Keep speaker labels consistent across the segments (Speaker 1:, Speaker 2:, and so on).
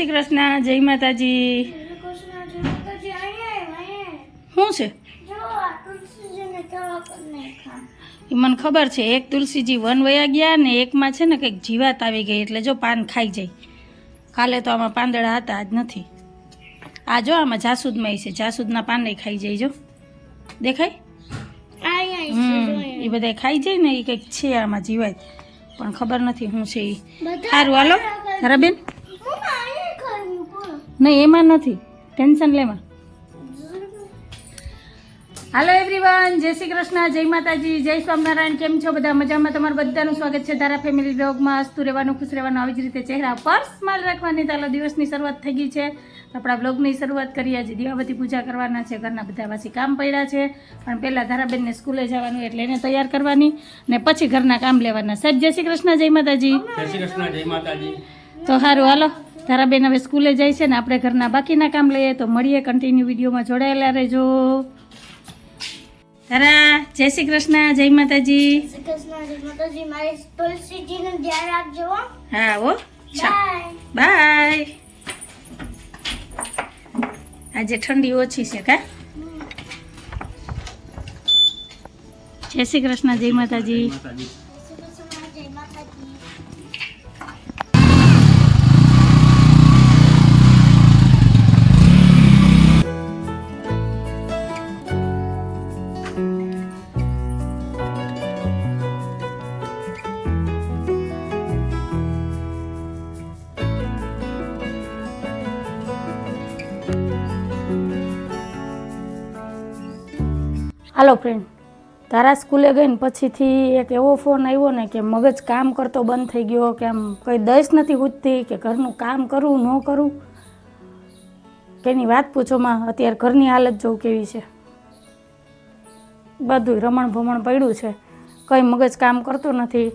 Speaker 1: શ્રી કૃષ્ણ જય માતાજી. શું છે? મને ખબર છે એક તુલસીજી વન વયા ગયા ને એકમાં છે ને કંઈક જીવાત આવી ગઈ એટલે જો પાન ખાઈ જાય. કાલે તો આમાં પાંદડા હતા આજ નથી. આ જો આમાં જાસૂદમાં છે જાસૂદના પાન ખાઈ જાય જો. દેખાય? હમ એ બધા ખાઈ જાય ને એ કંઈક છે આમાં જીવાત. પણ ખબર નથી શું છે એ સારું હાલો. તારા બેન નહીં એમાં નથી. ટેન્શન લેમાં હાલો એવરીવન જય શ્રી કૃષ્ણ જય માતાજી જય સ્વામિનારાયણ. કેમ છો બધા? મજામાં તમારું બધાનું સ્વાગત છે તારા ફેમિલી બ્લોગમાં હસતું રહેવાનું ખુશ રહેવાનું આવી જ રીતે ચહેરા પર સ્માઇલ રાખવાની. ચાલો દિવસની શરૂઆત થઈ ગઈ છે. આપણા બ્લોગની શરૂઆત કરીએ. આજે દિવાવતી પૂજા કરવાના છે. ઘરના બધા પાછી કામ પડ્યા છે. પણ પહેલાં ધારાબેનને સ્કૂલે જવાનું એટલે એને તૈયાર કરવાની. ને પછી ઘરના કામ લેવાના. સાહેબ જય શ્રી કૃષ્ણ જય માતાજી.
Speaker 2: જય શ્રી કૃષ્ણ જય માતાજી.
Speaker 1: તો સારું હાલો. ધારાબેન હવે સ્કૂલે જાય છે ને આપણે ઘરના બાકીના કામ લઈએ તો મળીએ કન્ટિન્યુ વિડીયોમાં. જોડાયેલા રહેજો. તારા જય શ્રી કૃષ્ણ જય માતાજી.
Speaker 3: હો.
Speaker 1: હા ઓ
Speaker 3: બાય
Speaker 1: આજે ઠંડી ઓછી છે કા? જય શ્રી કૃષ્ણ જય માતાજી. હાલો ફ્રેન્ડ તારા સ્કૂલે ગઈને પછીથી એક એવો ફોન આવ્યો ને કે મગજ કામ કરતો બંધ થઈ ગયો, કે આમ કંઈ દશ નથી પૂછતી કે ઘરનું કામ કરું, ન કરું? કેની વાત પૂછોમાં અત્યારે ઘરની હાલત જોઉં કેવી છે? બધું રમણ ભમણ પડ્યું છે. કંઈ મગજ કામ કરતું નથી.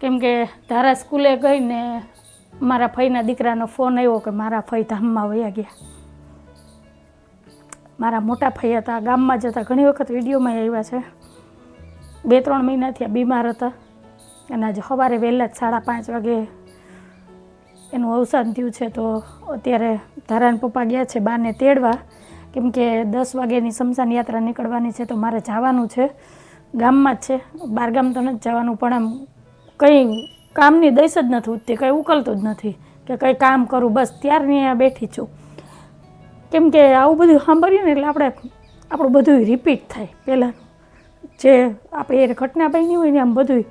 Speaker 1: કેમ કે તારા સ્કૂલે ગઈને મારા ફઈના દીકરાનો ફોન આવ્યો કે મારા ફઈ ધામમાં વયા ગયા. મારા મોટા ભાઈ હતા, ગામમાં જતા ઘણી વખત વિડીયોમાં આવ્યા છે. બે ત્રણ મહિનાથી બીમાર હતા. અને આજે સવારે વહેલા જ સાડા પાંચ વાગે એનું અવસાન થયું છે. તો અત્યારે ધારાન પપ્પા ગયા છે બાને તેડવા. કેમ કે દસ વાગ્યાની સમસાન યાત્રા નીકળવાની છે, તો મારે જવાનું છે. ગામમાં જ છે. બહારગામ તો નથી જવાનું, પણ આમ કંઈ કામની દઈશ જ નથી ઉઠતી કંઈ ઉકલતું જ નથી કે કંઈ કામ કરું. બસ ત્યારની અહીંયા બેઠી છું. કેમ કે આવું બધું સાંભળ્યું ને એટલે આપણે, આપણું બધું રિપીટ થાય પહેલાં જે આપણે એ ઘટના બની હોય ને આમ બધું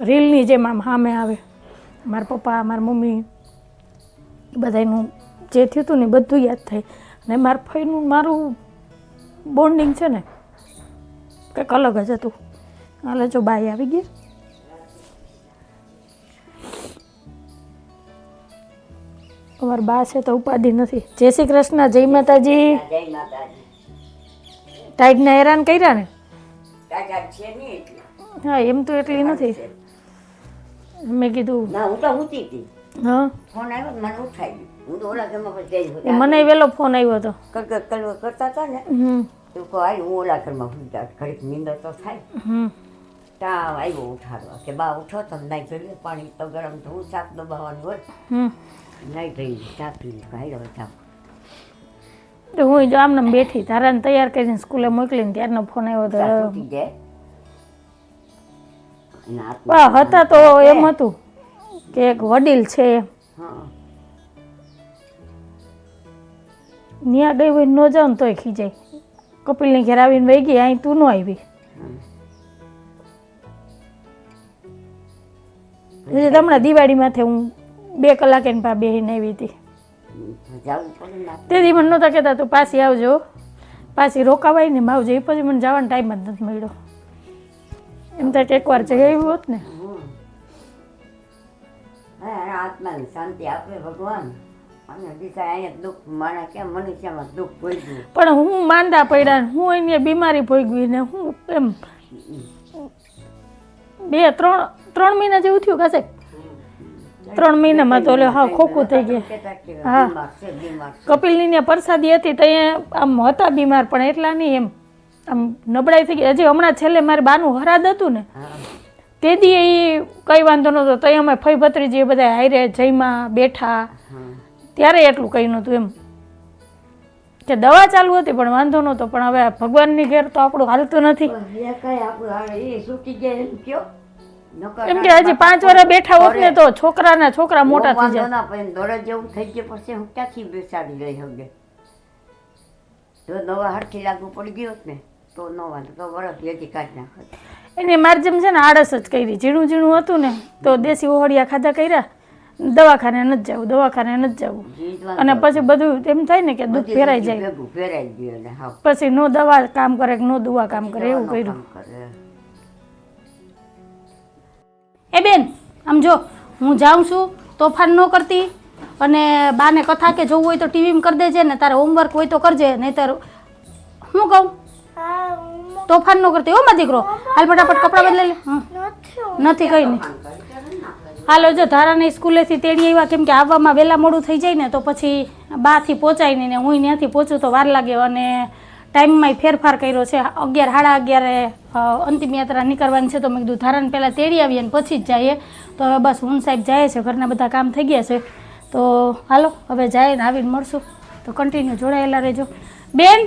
Speaker 1: રીલની જેમ આમ સામે આવે. મારા પપ્પા, મારા મમ્મી બધાનું જે થયું હતું ને બધું યાદ થાય. અને મારા ફઈનું મારું બોન્ડિંગ છે ને, કંઈક અલગ જ હતું. હાલે, જો બાઈ આવી ગયા અમારા બા છે તો ઉપાધિ નથી. જય શ્રી કૃષ્ણ જય માતાજી.
Speaker 4: જય
Speaker 1: ટાઈટને હેરાન કર્યા ને? હા એમ તો એટલી નથી. મેં કીધું
Speaker 4: ના હું તો હતી
Speaker 1: હા?
Speaker 4: ફોન આવ્યો મને ઉઠાઈ ગયું. હું તો ઓલા ઘરમાં પછી જઈ
Speaker 1: મને વહેલો ફોન આવ્યો હતો.
Speaker 4: કરતા હતા ને? તું કહો આવી હું ઓલા ઘરમાં સુતા ઘડીક નીંદર તો થાય. ત્યાં આવ્યો ઉઠાડવા. કે બા ઉઠો તમને નાઈ ધોઈ પાણી તો ગરમ થવું શાક દબાવવાનું હોય. ભાઈ હવે
Speaker 1: તો હું જો આમને બેઠી તારાને તૈયાર કરીને સ્કૂલે મોકલીને ત્યારનો ફોન આવ્યો
Speaker 4: ચા
Speaker 1: હતો તો એમ હતું કે એક વડીલ છે. એમ ત્યાં ગઈ હોય ન જાવ ને તોય ખીજાય. કપિલની ઘેર આવીને વહી ગઈ અહીં તું ન આવી. હમણાં હમણાં દિવાળીમાંથી હું બે કલાક એની પા બેહીને આવી હતી. તેથી મને નહોતા કહેતા તું પાછી આવજો. પાછી રોકાવાય ને આવજો એ પછી મને જવાનો ટાઈમ જ નથી મળ્યો. એમ થાય કે એકવાર જઈ આવ્યું હોત ને.
Speaker 4: શાંતિ આપે ભગવાન.
Speaker 1: પણ હું માંદા પડ્યા હું એની બીમારી ભોગવી ને હું એમ બે ત્રણ ત્રણ મહિના જેવું થયું કાશે ત્રણ મહિનામાં તો હા, ખોખું થઈ ગયા. હા. કપિલની ત્યાં પરસાદી હતી તો આમ હતા બીમાર, પણ એટલા નહીં એમ. આમ નબળાઈ થઈ ગઈ. હજી હમણાં છેલ્લે મારે બાનું હરાદ હતું ને, તે દી એ કંઈ વાંધો નહોતો. તો અમે ફઈ ભત્રીજી એ બધા હારે જઈમાં બેઠા. ત્યારે એટલું કંઈ નહોતું એમ. કે દવા ચાલુ હતી, પણ વાંધો નહોતો. પણ હવે ભગવાનની ઘેર તો આપણું હાલતું નથી.
Speaker 4: એમ
Speaker 1: કે હજી પાંચ વર્ષ બેઠા હોત ને તો છોકરાના છોકરા મોટા થઈ જાય
Speaker 4: ના પડે દોડે જેવું થઈ ગયા પછી હું ક્યાંથી બેસાડી લઈ શકે જો નવા હરખી લાગુ પડી ગયો ને તો ન વાંધો તો વરસ લેતી કાઢી નાખત.
Speaker 1: એને મારે જેમ છે ને આળસ જ કરી. ઝીણું ઝીણું હતું ને તો દેશી ઓહળિયા ખાધા કર્યા. દવાખાને નથી જવું દવાખાને નથી જવું. અને પછી બધું એમ થાય ને કે
Speaker 4: દૂધ
Speaker 1: ફેરાઈ જાય.
Speaker 4: ને
Speaker 1: પછી નો દવા કામ કરે કે નો દુવા કામ કરે એવું કર્યું. એ બેન, આમ જો, હું જાઉં છું, તોફાન ન કરતી. અને બાને કથા કે જોવું હોય તો ટીવીમાં કરી દેજે, ને તારે હોમવર્ક હોય તો કરજે, નહીતર હું કહું? તોફાન ન કરતી હો દીકરો. હાલ ફટાફટ કપડાં બદલાઈ લે.
Speaker 3: નથી
Speaker 1: કંઈ નહીં. હાલો, જો, ધારાને સ્કૂલેથી તેડી આવ્યા, કેમ કે આવવામાં વહેલા મોડું થઈ જાય ને, તો પછી બાથી પહોંચાય નહીં ને હું ત્યાંથી પહોંચું તો વાર લાગે. અને ટાઈમમાં ફેરફાર કર્યો છે. અગિયાર સાડા અગિયારે અંતિમ યાત્રા નીકળવાની છે તો મેં કીધું ધારણ પહેલાં તેડી આવીએ અને પછી જ જઈએ. તો હવે બસ હું સાહેબ જાય છે ઘરના બધા કામ થઈ ગયા છે. તો હાલો હવે જાય ને આવીને મળશું. તો કન્ટિન્યુ જોડાયેલા રહેજો. બેન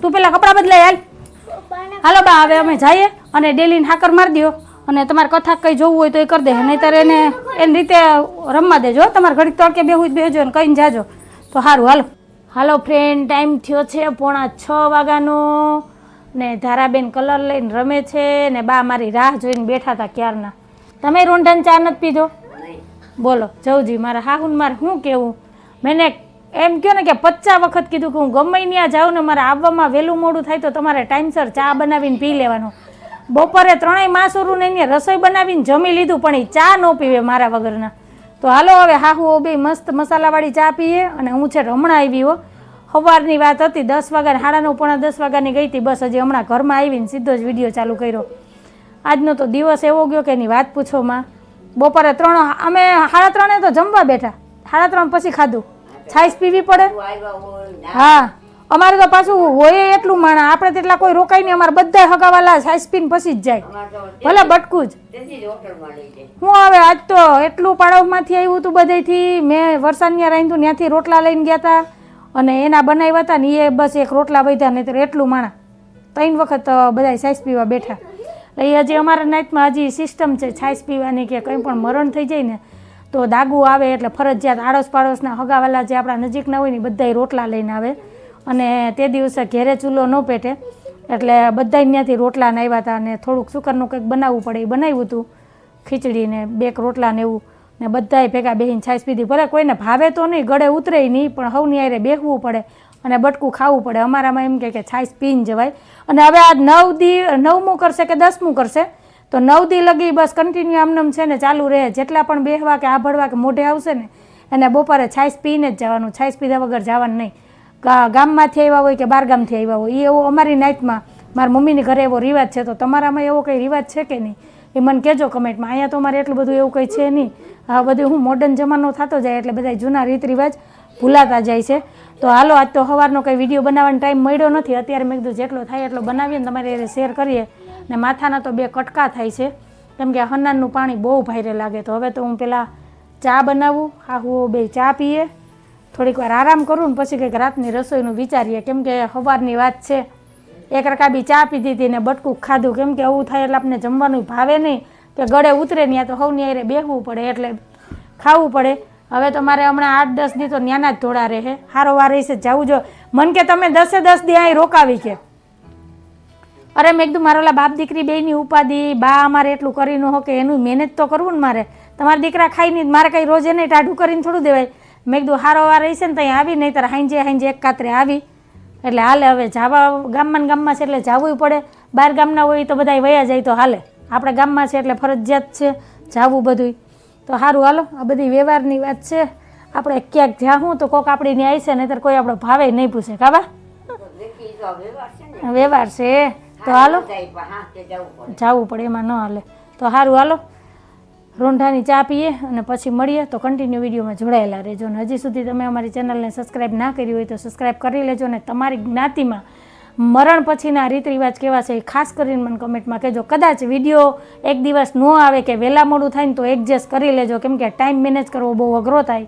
Speaker 1: તું પેલા કપડાં બદલાય હાલ. હાલો બા હવે અમે જઈએ અને ડેલીને હાકર મારી દો અને તમારે કથા કંઈ જોવું હોય તો એ કરી દે. નહીંતર એને એની રીતે રમવા દેજો. તમારે ઘડીક તડકે બેહું જ બેહજો અને કહીને જાજો. તો સારું હાલો. હાલો ફ્રેન્ડ ટાઈમ થયો છે પોણા છ વાગ્યાનો. ને ધારાબેન કલર લઈને રમે છે ને બા મારી રાહ જોઈને બેઠા હતા ક્યારના. તમે રૂંઢન ચા નથી પીધો? બોલો જવજી મારા હાહુન મારે શું કહેવું મેને એમ કહો ને કે પચાસ વખત કીધું કે હું ગમે ત્યાં જાઉં ને મારે આવવામાં વહેલું મોડું થાય તો તમારે ટાઈમસર ચા બનાવીને પી લેવાનું. બપોરે ત્રણેય માસુરું ને રસોઈ બનાવીને જમી લીધું પણ એ ચા ન પીવે મારા વગરના. તો હાલો હવે હાહુ બે મસ્ત મસાલાવાળી ચા પીએ અને હું છે હમણાં આવી હો. સવારની વાત હતી દસ વાગ્યા સાડા નવ પોણા દસ વાગ્યાની ગઈ હતી બસ હજી હમણાં ઘરમાં આવીને સીધો જ વીડિયો ચાલુ કર્યો. આજનો તો દિવસ એવો ગયો કે એની વાત પૂછોમાં. બપોરે ત્રણ અમે સાડા ત્રણે તો જમવા બેઠા. સાડા ત્રણ પછી ખાધું. છાશ પીવી પડે? હા. અમારે તો પાછું હોય એટલું માણા. આપણે તેટલા કોઈ રોકાય નહીં. અમારે બધા હગાવાલા છાશ પીને પછી જ જાય. ભલે બટકું જ. હું હવે આજ તો એટલું પાડવમાંથી આવ્યું હતું બધેથી. મેં વરસાદની રાંધું ત્યાંથી રોટલા લઈને ગયા હતા અને એના બનાવ્યા હતા ને એ બસ એક રોટલા વધ્યા નહીં તો એટલું માણા. ત્રણ વખત બધા સાઈસ પીવા બેઠા. એટલે એ હજી અમારા નાઇટમાં હજી સિસ્ટમ છે છાશ પીવાની કે કંઈ પણ મરણ થઈ જાય ને તો દાગુ આવે એટલે ફરજિયાત આડોશ પાડોશના હગાવાલા જે આપણા નજીકના હોય ને બધાય રોટલા લઈને આવે. અને તે દિવસે ઘેરે ચૂલો ન પેટે. એટલે બધા ત્યાંથી રોટલા ને આવ્યા હતા અને થોડુંક સુકરનું કંઈક બનાવવું પડે એ બનાવ્યું હતું ખીચડીને બેક રોટલા ને એવું. ને બધાય ભેગા બેહીને છાશ પીધી. ભલે કોઈને ભાવે તો નહીં, ગળે ઉતરે નહીં, પણ હવની આરે બેહવું પડે અને બટકું ખાવું પડે. અમારામાં એમ કહે કે છાશ પીને જવાય. અને હવે આ નવ દી, નવમું કરશે કે દસમું કરશે? તો નવ દી લગી બસ કન્ટિન્યુ આમનામ છે ને ચાલુ રહે. જેટલા પણ બેહવા કે આભળવા કે મોઢે આવશે ને, એને બપોરે છાશ પીને જ જવાનું. છાશ પીધા વગર જવાનું નહીં. ગામમાંથી આવ્યા હોય કે બારગામથી આવ્યા હોય એ એવો અમારી નાઇટમાં મારા મમ્મીની ઘરે એવો રિવાજ છે. તો તમારામાં એવો કંઈ રિવાજ છે કે નહીં? એ મને કહેજો કમેન્ટમાં અહીંયા તો અમારે એટલું બધું એવું કંઈ છે નહીં. આ બધું હું મોડર્ન જમાનો થતો જાય એટલે બધા જૂના રીત રિવાજ ભૂલાતા જાય છે. તો હાલો, આજ તો સવારનો કંઈ વીડિયો બનાવવાનો ટાઈમ મળ્યો નથી. અત્યારે મેં કીધું જેટલો થાય એટલો બનાવીએ ને તમારે એને શેર કરીએ. ને માથાના તો બે કટકા થાય છે. કેમ કે હનાનનું પાણી બહુ ભારે લાગે. તો હવે તો હું પેલા ચા બનાવું. હા, હું બે ચા પીએ. થોડીક વાર આરામ કરું ને પછી કંઈક રાતની રસોઈનું વિચારીએ. કેમ કે સવારની વાત છે. એક રકાબી ચા પીધી હતી ને બટકું ખાધું. કેમ કે આવું થાય એટલે આપણે જમવાનું ભાવે નહીં. કે ગળે ઉતરે ત્યાં તો હવની આરે બેહવું પડે એટલે ખાવું પડે. હવે તો મારે હમણાં આઠ, દસ દી તો ન્યાના જ ધોળા રહે. હારો વાર રહેશે જવું જો. મન કે તમે દસે, દસ દી અહીં રોકાવી કે. અરે મેં કીધું મારા બાપ દીકરી બેયની ઉપાધિ, બા અમારે એટલું કરી ન કે એનું મહેનત તો કરવું ને મારે. તમારા દીકરા ખાઈ નહીં મારે કંઈ રોજ એને ટાઢું કરીને થોડું દેવાય. મેં કીધું હારો વાર છે ને ત્યાં આવી નહીં ત્યારે હાંજે હાંજે એક કાતરે આવી. એટલે હાલે હવે જાવા ગામમાં ને ગામમાં છે એટલે જવું પડે. બહાર ગામના હોય તો બધા વયા જાય તો હાલે. આપણે ગામમાં છે એટલે ફરજિયાત છે જાવું બધું તો સારું હાલો આ બધી વ્યવહારની વાત છે. આપણે ક્યાંક જાહું તો કોક આપણી ન્યાય છે નહીં કોઈ આપણો ભાવે નહીં પૂછે. કાબા
Speaker 4: વ્યવહાર છે.
Speaker 1: તો હાલો. જવું પડે. એમાં ન હાલે. તો સારું હાલો. રોંઢાની ચા પીએ અને પછી મળીએ તો કન્ટિન્યુ વિડીયોમાં જોડાયેલા રહેજો. અને હજી સુધી તમે અમારી ચેનલને સબસ્ક્રાઈબ ના કરી હોય તો સબસ્ક્રાઈબ કરી લેજો અને તમારી જ્ઞાતિમાં મરણ પછીના રીત રિવાજ કેવા છે એ ખાસ કરીને મને કમેન્ટમાં કહેજો. કદાચ વીડિયો એક દિવસ ન આવે કે વહેલા મોડું થાય ને તો એડજસ્ટ કરી લેજો. કેમ કે ટાઈમ મેનેજ કરવો બહુ અઘરો થાય.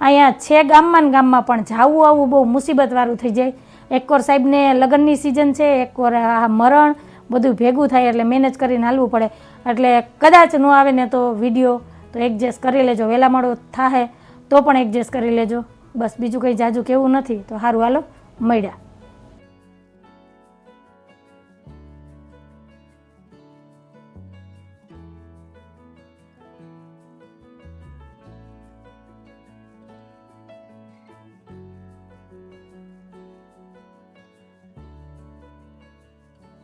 Speaker 1: અહીંયા છે ગામમાં ને ગામમાં પણ જાવું આવવું બહુ મુસીબતવાળું થઈ જાય. એકવાર સાહેબને લગ્નની સિઝન છે એકવાર આ મરણ બધું ભેગું થાય એટલે મેનેજ કરીને હાલવું પડે. એટલે કદાચ ન આવે ને તો વીડિયો તો એડજસ્ટ કરી લેજો. વહેલા મોડો થાય તો પણ એડજસ્ટ કરી લેજો. બસ બીજું કંઈ જાજુ કેવું નથી. તો સારું હાલો, મળ્યા.